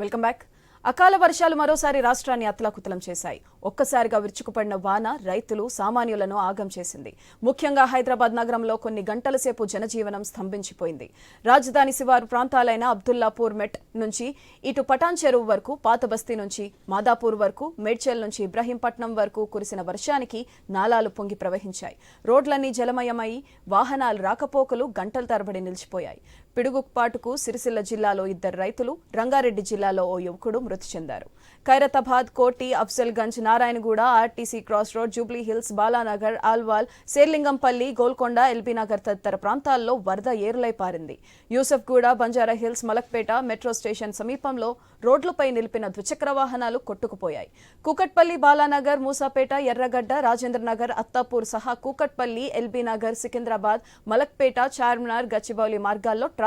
Welcome back. అకాల వర్షాలు మరోసారి రాష్ట్రాన్ని అతలాకుతలం చేశాయి. ఒక్కసారిగా విరుచుకుపడిన వాన రైతులు సామాన్యులను ఆగం చేసింది. ముఖ్యంగా హైదరాబాద్ నగరంలో కొన్ని గంటల సేపు జనజీవనం స్తంభించిపోయింది. రాజధాని శివారు ప్రాంతాలైన అబ్దుల్లాపూర్ మెట్ నుంచి ఇటు పటాన్ చెరువు వరకు పాతబస్తీ నుంచి మాదాపూర్ వరకు మేడ్చల్ నుంచి ఇబ్రహీంపట్నం వరకు కురిసిన వర్షానికి నాలాలు పొంగి ప్రవహించాయి. రోడ్లన్నీ జలమయమై వాహనాలు రాకపోకలు గంటల తరబడి నిలిచిపోయాయి. పిడుగుపాటుకు సిరిసిల్ల జిల్లాలో ఇద్దరు రైతులు రంగారెడ్డి జిల్లాలో ఓ యువకుడు మృతి చెందారు. Khairatabad Koti Afzalgunj Narayanguda RTC cross road Jubilee Hills Balanagar Alwal Serilingampally Golconda LB Nagar తదితర ప్రాంతాల్లో వరద ఏరులై పారింది. యూసఫ్గూడ బంజారా హిల్స్ మలక్పేట మెట్రో స్టేషన్ సమీపంలో రోడ్లపై నిలిపిన ద్విచక్ర వాహనాలు కొట్టుకుపోయాయి. కూకట్పల్లి బాలానగర్ మూసాపేట ఎర్రగడ్డ రాజేంద్రనగర్ అత్తాపూర్ సహా కూకట్పల్లి ఎల్బీనగర్ సికింద్రాబాద్ మలక్పేట చార్మినార్ గచ్చిబౌలి మార్గాల్లో ట్రాఫిక్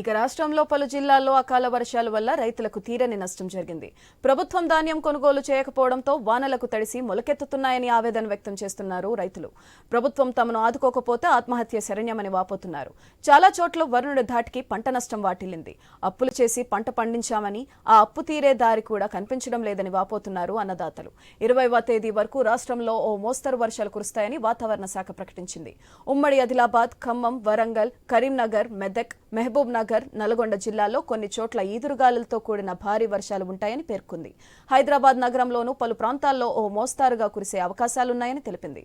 ఇక రాష్ట్రంలో పలు జిల్లాల్లో అకాల వర్షాల వల్ల రైతులకు తీరని నష్టం జరిగింది. ప్రభుత్వం ధాన్యం కొనుగోలు చేయకపోవడంతో వానలకు తడిసి మొలకెత్తుతున్నాయని ఆవేదన వ్యక్తం చేస్తున్నారు రైతులు. ప్రభుత్వం తమను ఆదుకోకపోతే ఆత్మహత్య శరణ్యమని వాపోతున్నారు. చాలా చోట్ల వరుణుడి ధాటికి పంట నష్టం వాటిల్లింది. అప్పులు చేసి పంట పండించామని ఆ అప్పు తీరే దారి కూడా కనిపించడం లేదని వాపోతున్నారు అన్నదాతలు. ఇరవైవ తేదీ వరకు రాష్ట్రంలో ఓ మోస్తరు వర్షాలు కురుస్తాయని వాతావరణ శాఖ ప్రకటించింది. ఉమ్మడి ఆదిలాబాద్ ఖమ్మం వరంగల్ కరీంనగర్ మెదక్ మహబూబ్ నగర్ నల్గొండ జిల్లాలో కొన్ని చోట్ల ఈదురుగాలులతో కూడిన భారీ వర్షాలు ఉంటాయని పేర్కొంది. హైదరాబాద్ నగరంలోనూ పలు ప్రాంతాల్లో ఓ మోస్తారుగా కురిసే అవకాశాలున్నాయని తెలిపింది.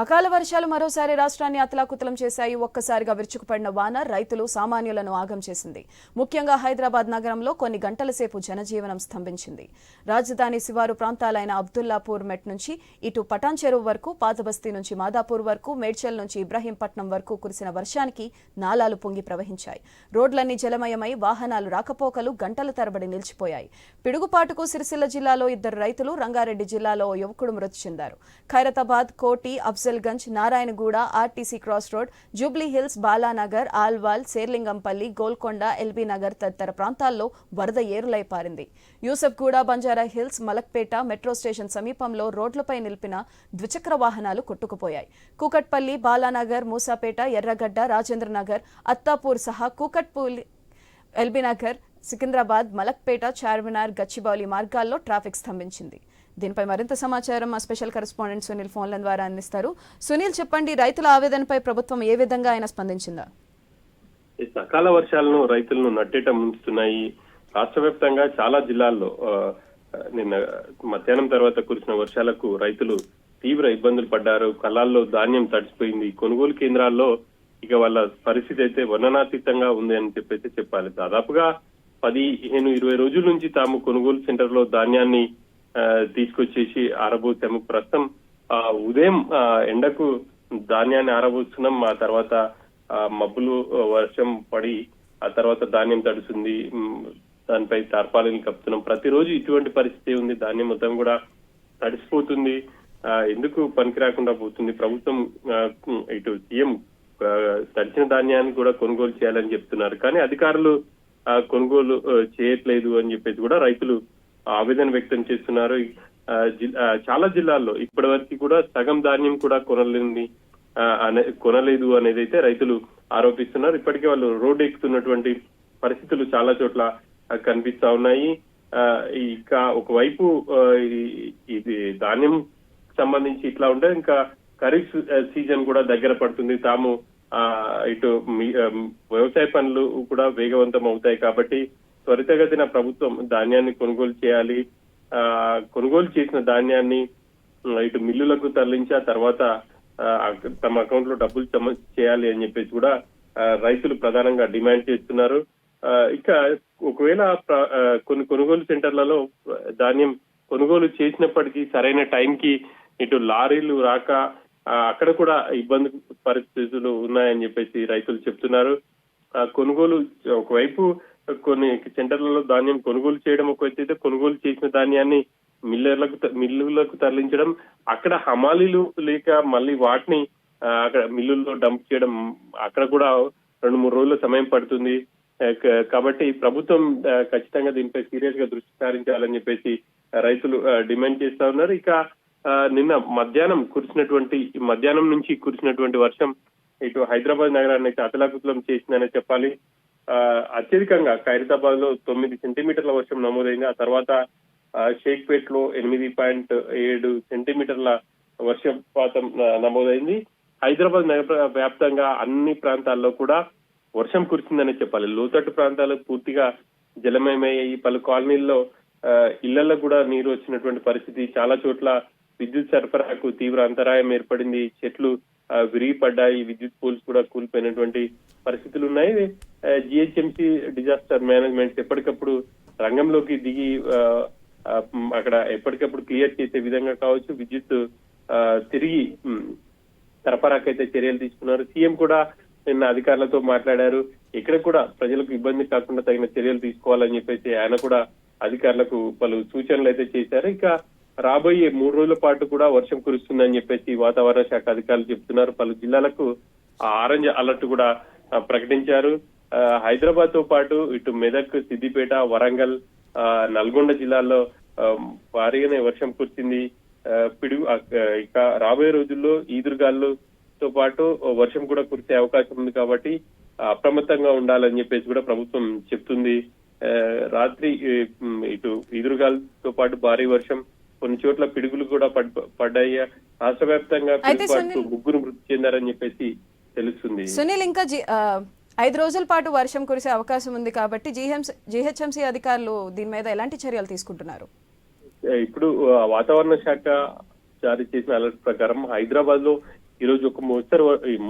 అకాల వర్షాలు మరోసారి రాష్ట్రాన్ని అతలాకుతలం చేశాయి. ఒక్కసారిగా విరుచుకుపడిన వాన రైతులు సామాన్యులను ఆగం చేసింది. ముఖ్యంగా హైదరాబాద్ నగరంలో కొన్ని గంటల సేపు జనజీవనం స్తంభించింది. రాజధాని శివారు ప్రాంతాలైన అబ్దుల్లాపూర్ మెట్ నుంచి ఇటు పటాన్ చెరువు వరకు పాతబస్తీ నుంచి మాదాపూర్ వరకు మేడ్చల్ నుంచి ఇబ్రహీంపట్నం వరకు కురిసిన వర్షానికి నాలాలు పొంగి ప్రవహించాయి. రోడ్లన్నీ జలమయమై వాహనాలు రాకపోకలు గంటల తరబడి నిలిచిపోయాయి. పిడుగుపాటుకు సిరిసిల్ల జిల్లాలో ఇద్దరు రైతులు రంగారెడ్డి జిల్లాలో యువకుడు మృతి చెందారు. Khairatabad Koti Afzalgunj Narayanguda RTC cross road Jubilee Hills Balanagar Alwal Serilingampally Golconda LB Nagar తదితర ప్రాంతాల్లో వరద ఏరులై పారింది. యూసఫ్గూడ బంజారా హిల్స్ మలక్పేట మెట్రో స్టేషన్ సమీపంలో రోడ్లపై నిలిపిన ద్విచక్ర వాహనాలు కొట్టుకుపోయాయి. కూకట్పల్లి బాలానగర్ మూసాపేట ఎర్రగడ్డ రాజేంద్రనగర్ అత్తాపూర్ సహా కూకట్పల్లి ఎల్బీనగర్ సికింద్రాబాద్ మలక్పేట చార్మినార్ గచ్చిబౌలి మార్గాల్లో ట్రాఫిక్ స్తంభించింది. దీనిపై మరింత సమాచారం మా స్పెషల్ కరెస్పాండెంట్ సునీల్ ఫోన్ల ద్వారా అందిస్తారు. సునీల్ చెప్పండి రైతుల ఆవేదనపై ప్రభుత్వం ఏ విధంగా ఆయన స్పందించిందా? సకాల వర్షాలను రైతులను నట్టేట ముంచుతున్నాయి. రాష్ట్ర వ్యాప్తంగా చాలా జిల్లాల్లో నిన్న మధ్యాహ్నం తర్వాత కురిసిన వర్షాలకు రైతులు తీవ్ర ఇబ్బందులు పడ్డారు. కళాల్లో ధాన్యం తడిచిపోయింది కొనుగోలు కేంద్రాల్లో ఇక వాళ్ళ పరిస్థితి అయితే వర్ణనాతీతంగా ఉంది అని చెప్పైతే చెప్పాలి. దాదాపుగా పదిహేను ఇరవై రోజుల నుంచి తాము కొనుగోలు సెంటర్లో ధాన్యాన్ని తీసుకొచ్చేసి ఆరబోసాము ప్రస్తుతం ఆ, ఉదయం ఆ, ఎండకు ధాన్యాన్ని ఆరబోస్తున్నాం. ఆ తర్వాత ఆ మబ్బులు వర్షం పడి ఆ తర్వాత ధాన్యం తడుస్తుంది. దానిపై తార్పాలిని కప్పుతున్నాం. ప్రతిరోజు ఇటువంటి పరిస్థితి ఉంది. ధాన్యం మొత్తం కూడా తడిసిపోతుంది. ఆ, ఎందుకు పనికి రాకుండా పోతుంది? ప్రభుత్వం ఇటు సీఎం తడిచిన ధాన్యాన్ని కూడా కొనుగోలు చేయాలని చెప్తున్నారు. కానీ అధికారులు ఆ, కొనుగోలు చేయట్లేదు అని చెప్పేసి కూడా రైతులు ఆవేదన వ్యక్తం చేస్తున్నారు. ఆ, ఆ, చాలా జిల్లాల్లో ఇప్పటి వరకు కూడా సగం ధాన్యం కూడా కొనలేని ఆ, అనే కొనలేదు అనేది అయితే రైతులు ఆరోపిస్తున్నారు. ఇప్పటికే వాళ్ళు రోడ్డు ఎక్కుతున్నటువంటి పరిస్థితులు చాలా చోట్ల కనిపిస్తా ఉన్నాయి. ఆ, ఇక ఒకవైపు ఇది ధాన్యం సంబంధించి ఇట్లా ఉంటే ఇంకా ఖరీఫ్ సీజన్ కూడా దగ్గర పడుతుంది. తాము ఆ ఇటు వ్యవసాయ పనులు కూడా వేగవంతం అవుతాయి కాబట్టి త్వరితగతిన ప్రభుత్వం ధాన్యాన్ని కొనుగోలు చేయాలి. ఆ కొనుగోలు చేసిన ధాన్యాన్ని ఇటు మిల్లులకు తరలించి ఆ తర్వాత తమ అకౌంట్లో డబ్బులు జమ చేయాలి అని చెప్పేసి కూడా రైతులు ప్రధానంగా డిమాండ్ చేస్తున్నారు. ఆ, ఇక ఒకవేళ కొన్ని కొనుగోలు సెంటర్లలో ధాన్యం కొనుగోలు చేసినప్పటికీ సరైన టైంకి ఇటు లారీలు రాక అక్కడ కూడా ఇబ్బంది పరిస్థితులు ఉన్నాయని చెప్పేసి రైతులు చెప్తున్నారు. ఆ, కొనుగోలు ఒకవైపు కొన్ని సెంటర్లలో ధాన్యం కొనుగోలు చేయడం ఒక ఎత్తు అయితే కొనుగోలు చేసిన ధాన్యాన్ని మిల్లర్లకు మిల్లులకు తరలించడం అక్కడ హమాలీలు లేక మళ్ళీ వాటిని అక్కడ మిల్లుల్లో డంప్ చేయడం అక్కడ కూడా రెండు మూడు రోజుల సమయం పడుతుంది. కాబట్టి ప్రభుత్వం ఖచ్చితంగా దీనిపై సీరియస్గా దృష్టి సారించాలని చెప్పేసి రైతులు డిమాండ్ చేస్తా ఉన్నారు. ఇక నిన్న మధ్యాహ్నం కురిసినటువంటి మధ్యాహ్నం నుంచి కురిసినటువంటి వర్షం ఇటు హైదరాబాద్ నగరాన్ని అయితే అతలాకుతలం చేసిందనే చెప్పాలి. అత్యధికంగా ఖైరతాబాద్లో తొమ్మిది సెంటీమీటర్ల వర్షం నమోదైంది. ఆ తర్వాత షేక్పేట్లో ఎనిమిది పాయింట్ ఏడు సెంటీమీటర్ల వర్షపాతం నమోదైంది. హైదరాబాద్ నగర వ్యాప్తంగా అన్ని ప్రాంతాల్లో కూడా వర్షం కురిసిందనే చెప్పాలి. లోతట్టు ప్రాంతాలు పూర్తిగా జలమయమయ్యాయి పలు కాలనీల్లో ఆ, ఇళ్ళలో కూడా నీరు వచ్చినటువంటి పరిస్థితి. చాలా చోట్ల విద్యుత్ సరఫరాకు తీవ్ర అంతరాయం ఏర్పడింది. చెట్లు విరిగిపడ్డాయి. విద్యుత్ పోల్స్ కూడా కూలిపోయినటువంటి పరిస్థితులు ఉన్నాయి జిహెచ్ఎంసీ డిజాస్టర్ మేనేజ్మెంట్ ఎప్పటికప్పుడు రంగంలోకి దిగి ఆ, అక్కడ ఎప్పటికప్పుడు క్లియర్ చేసే విధంగా కావచ్చు. విద్యుత్ ఆ, తిరిగి సరఫరాకైతే చర్యలు తీసుకున్నారు. సీఎం కూడా నిన్న అధికారులతో మాట్లాడారు. ఇక్కడ కూడా ప్రజలకు ఇబ్బంది కాకుండా తగిన చర్యలు తీసుకోవాలని చెప్పేసి ఆయన కూడా అధికారులకు పలు సూచనలు అయితే చేశారు. ఇక రాబోయే మూడు రోజుల పాటు కూడా వర్షం కురుస్తుందని చెప్పేసి వాతావరణ శాఖ అధికారులు చెప్తున్నారు. పలు జిల్లాలకు ఆ ఆరెంజ్ అలర్ట్ కూడా ప్రకటించారు. ఆ, హైదరాబాద్తో పాటు ఇటు మెదక్ సిద్దిపేట వరంగల్ ఆ, నల్గొండ జిల్లాల్లో భారీగానే వర్షం కురిసింది. ఆ, పిడుగు ఇక రాబోయే రోజుల్లో ఈదురుగాలుతో పాటు వర్షం కూడా కురిసే అవకాశం ఉంది కాబట్టి అప్రమత్తంగా ఉండాలని చెప్పేసి కూడా ప్రభుత్వం చెప్తుంది. ఆ, రాత్రి ఇటు ఈదురుగాలతో పాటు భారీ వర్షం కొన్ని చోట్ల పిడుగులు కూడా పడ్- పడ్డాయి. రాష్ట్ర వ్యాప్తంగా ముగ్గురు మృతి చెందారని చెప్పేసి తెలుస్తుంది. సునీల్ ఇంకా ఐదు రోజుల పాటు వర్షం కురిసే అవకాశం ఉంది కాబట్టి జీహెచ్ఎంసీ అధికారులు దీని మీద ఎలాంటి చర్యలు తీసుకుంటున్నారు? ఇప్పుడు వాతావరణ శాఖ జారీ చేసిన అలర్ట్ ప్రకారం హైదరాబాద్లో ఈ రోజు ఒక మోస్తరు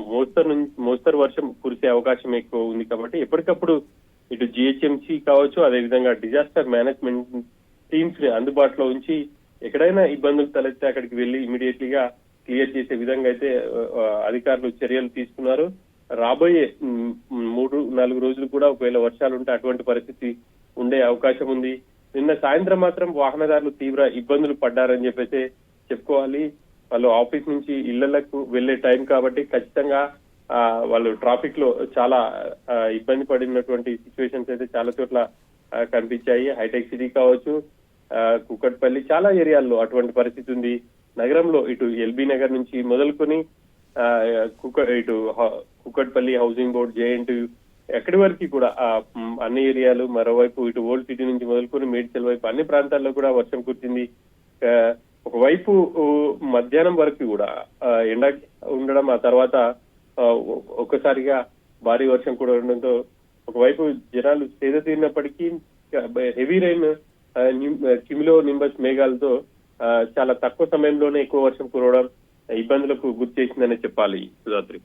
మోస్తరు నుంచి మోస్తరు వర్షం కురిసే అవకాశం ఎక్కువ ఉంది కాబట్టి ఎప్పటికప్పుడు ఇటు జిహెచ్ఎంసీ కావచ్చు అదేవిధంగా డిజాస్టర్ మేనేజ్మెంట్ టీమ్స్ని అందుబాటులో ఉంచి ఎక్కడైనా ఇబ్బందులు తలెత్తే అక్కడికి వెళ్ళి ఇమీడియట్లీ గా క్లియర్ చేసే విధంగా అయితే అధికారులు చర్యలు తీసుకున్నారు. రాబోయే మూడు నాలుగు రోజులు కూడా ఒకవేళ వర్షాలు ఉంటే అటువంటి పరిస్థితి ఉండే అవకాశం ఉంది. నిన్న సాయంత్రం మాత్రం వాహనదారులు తీవ్ర ఇబ్బందులు పడ్డారని చెప్పేసి చెప్పుకోవాలి. వాళ్ళు ఆఫీస్ నుంచి ఇళ్ళకు వెళ్ళే టైం కాబట్టి ఖచ్చితంగా ఆ, వాళ్ళు ట్రాఫిక్లో చాలా ఇబ్బంది పడినటువంటి సిచ్యువేషన్స్ అయితే చాలా చోట్ల కనిపించాయి. హైటెక్ సిటీ కావచ్చు కుకట్పల్లి చాలా ఏరియాల్లో అటువంటి పరిస్థితి ఉంది. నగరంలో ఇటు ఎల్బీ నగర్ నుంచి మొదలుకొని ఆ, కుక ఇటు హ- కుకట్పల్లి హౌసింగ్ బోర్డ్ జేఎన్టీ ఎక్కడి వరకు కూడా ఆ, అన్ని ఏరియాలు మరోవైపు ఇటు ఓల్డ్ సిటీ నుంచి మొదలుకొని మేడ్చల్ వైపు అన్ని ప్రాంతాల్లో కూడా వర్షం కురిచింది ఒకవైపు మధ్యాహ్నం వరకు కూడా ఎండ ఉండడం ఆ తర్వాత ఆ, ఒక్కసారిగా భారీ వర్షం కూడా ఉండడంతో ఒకవైపు జనాలు సేద తీరినప్పటికీ హెవీ రైన్ కిమిలో నింబస్ మేఘాలతో ఆ, చాలా తక్కువ సమయంలోనే ఎక్కువ వర్షం కురవడం ఇబ్బందులకు గురి చేసిందనే చెప్పాలి సుధాత్రి